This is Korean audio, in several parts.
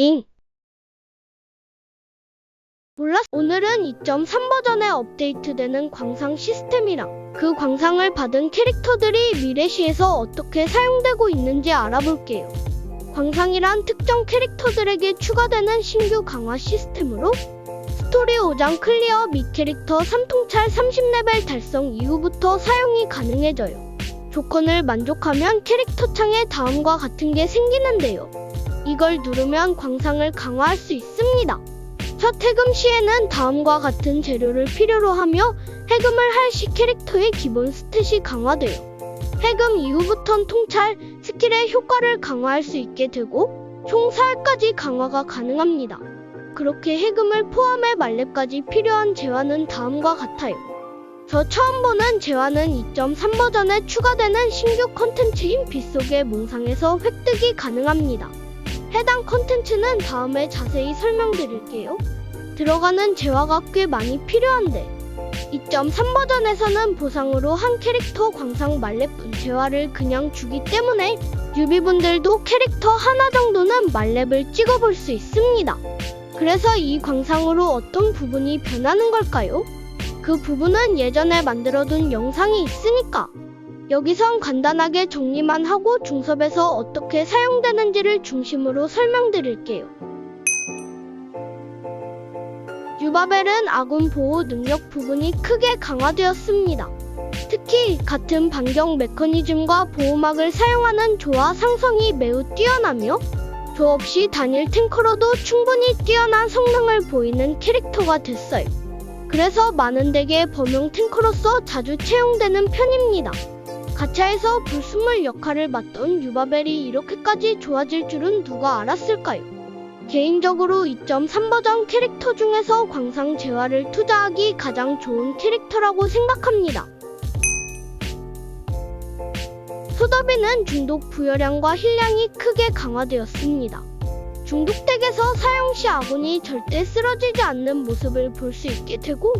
잉. 몰랐, 오늘은 2.3 버전에 업데이트되는 광상 시스템이랑 그 광상을 받은 캐릭터들이 미래시에서 어떻게 사용되고 있는지 알아볼게요. 광상이란 특정 캐릭터들에게 추가되는 신규 강화 시스템으로 스토리 5장 클리어 및 캐릭터 3통찰 30레벨 달성 이후부터 사용이 가능해져요. 조건을 만족하면 캐릭터 창에 다음과 같은 게 생기는데요. 이걸 누르면 광상을 강화할 수 있습니다. 첫 해금 시에는 다음과 같은 재료를 필요로 하며 해금을 할 시 캐릭터의 기본 스탯이 강화돼요. 해금 이후부턴 통찰, 스킬의 효과를 강화할 수 있게 되고 총 4회까지 강화가 가능합니다. 그렇게 해금을 포함해 말렙까지 필요한 재화는 다음과 같아요. 저 처음 보는 재화는 2.3 버전에 추가되는 신규 컨텐츠인 빗속의 몽상에서 획득이 가능합니다. 해당 컨텐츠는 다음에 자세히 설명드릴게요. 들어가는 재화가 꽤 많이 필요한데 2.3 버전에서는 보상으로 한 캐릭터 광상 말렙분 재화를 그냥 주기 때문에 유비분들도 캐릭터 하나 정도는 말렙을 찍어볼 수 있습니다. 그래서 이 광상으로 어떤 부분이 변하는 걸까요? 그 부분은 예전에 만들어둔 영상이 있으니까 여기선 간단하게 정리만 하고 중섭에서 어떻게 사용되는지를 중심으로 설명드릴게요. 유바벨은 아군 보호 능력 부분이 크게 강화되었습니다. 특히 같은 반경 메커니즘과 보호막을 사용하는 조화 상성이 매우 뛰어나며 조 없이 단일 탱커로도 충분히 뛰어난 성능을 보이는 캐릭터가 됐어요. 그래서 많은 덱의 범용 탱커로서 자주 채용되는 편입니다. 가차에서 불순물 역할을 맡던 유바벨이 이렇게까지 좋아질 줄은 누가 알았을까요? 개인적으로 2.3 버전 캐릭터 중에서 광상 재화를 투자하기 가장 좋은 캐릭터라고 생각합니다. 소더비는 중독 부여량과 힐량이 크게 강화되었습니다. 중독덱에서 사용 시 아군이 절대 쓰러지지 않는 모습을 볼 수 있게 되고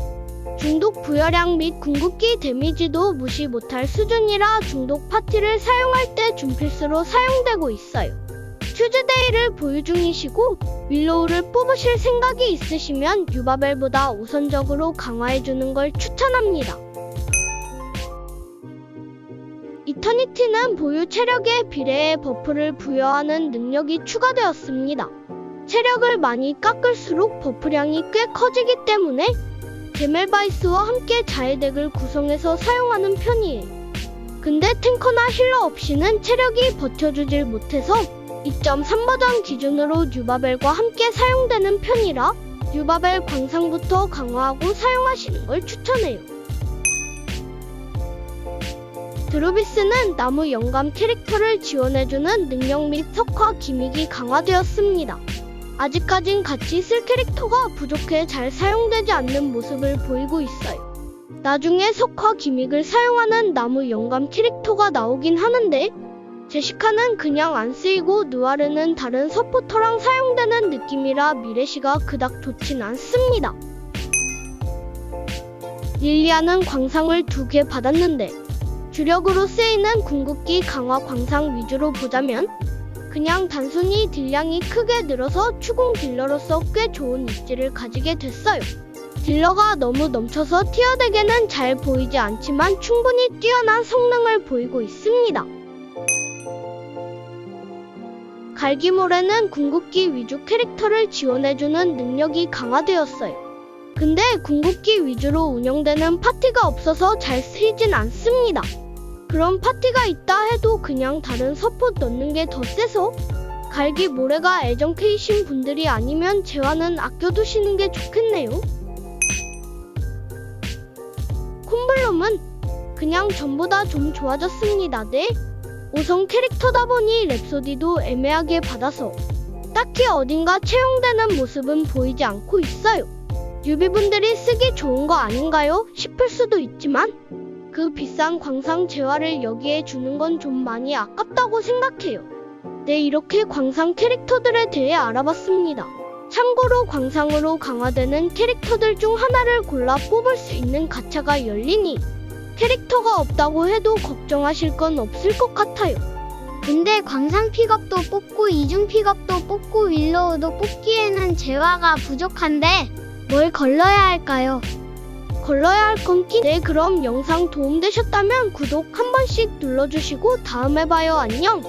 중독 부여량 및 궁극기 데미지도 무시 못할 수준이라 중독 파티를 사용할 때 준필수로 사용되고 있어요. 튜즈데이를 보유 중이시고 윌로우를 뽑으실 생각이 있으시면 유바벨보다 우선적으로 강화해주는 걸 추천합니다. 이터니티는 보유 체력에 비례해 버프를 부여하는 능력이 추가되었습니다. 체력을 많이 깎을수록 버프량이 꽤 커지기 때문에 게멜바이스와 함께 자해덱을 구성해서 사용하는 편이에요. 근데 탱커나 힐러 없이는 체력이 버텨주질 못해서 2.3 버전 기준으로 유바벨과 함께 사용되는 편이라 유바벨 광상부터 강화하고 사용하시는 걸 추천해요. 드로비스는 나무 영감 캐릭터를 지원해주는 능력 및 석화 기믹이 강화되었습니다. 아직까진 같이 쓸 캐릭터가 부족해 잘 사용되지 않는 모습을 보이고 있어요. 나중에 석화 기믹을 사용하는 나무 영감 캐릭터가 나오긴 하는데 제시카는 그냥 안 쓰이고 누아르는 다른 서포터랑 사용되는 느낌이라 미래시가 그닥 좋진 않습니다. 릴리아는 광상을 두 개 받았는데 주력으로 쓰이는 궁극기 강화 광상 위주로 보자면 그냥 단순히 딜량이 크게 늘어서 추궁 딜러로서 꽤 좋은 입지를 가지게 됐어요. 딜러가 너무 넘쳐서 티어덱에는 잘 보이지 않지만 충분히 뛰어난 성능을 보이고 있습니다. 갈기모레는 궁극기 위주 캐릭터를 지원해주는 능력이 강화되었어요. 근데 궁극기 위주로 운영되는 파티가 없어서 잘 쓰이진 않습니다. 그런 파티가 있다 해도 그냥 다른 서폿 넣는 게 더 세서 갈기 모래가 애정 케이신 분들이 아니면 재화는 아껴두시는 게 좋겠네요. 콤블럼은 그냥 전보다 좀 좋아졌습니다. 네. 5성 캐릭터다 보니 랩소디도 애매하게 받아서 딱히 어딘가 채용되는 모습은 보이지 않고 있어요. 유비분들이 쓰기 좋은 거 아닌가요? 싶을 수도 있지만 그 비싼 광상 재화를 여기에 주는 건 좀 많이 아깝다고 생각해요. 네, 이렇게 광상 캐릭터들에 대해 알아봤습니다. 참고로 광상으로 강화되는 캐릭터들 중 하나를 골라 뽑을 수 있는 가차가 열리니 캐릭터가 없다고 해도 걱정하실 건 없을 것 같아요. 근데 광상 픽업도 뽑고 이중 픽업도 뽑고 윌로우도 뽑기에는 재화가 부족한데 뭘 걸러야 할까요? 걸러야 할 건키? 네, 그럼 영상 도움되셨다면 구독 한 번씩 눌러주시고 다음에 봐요. 안녕!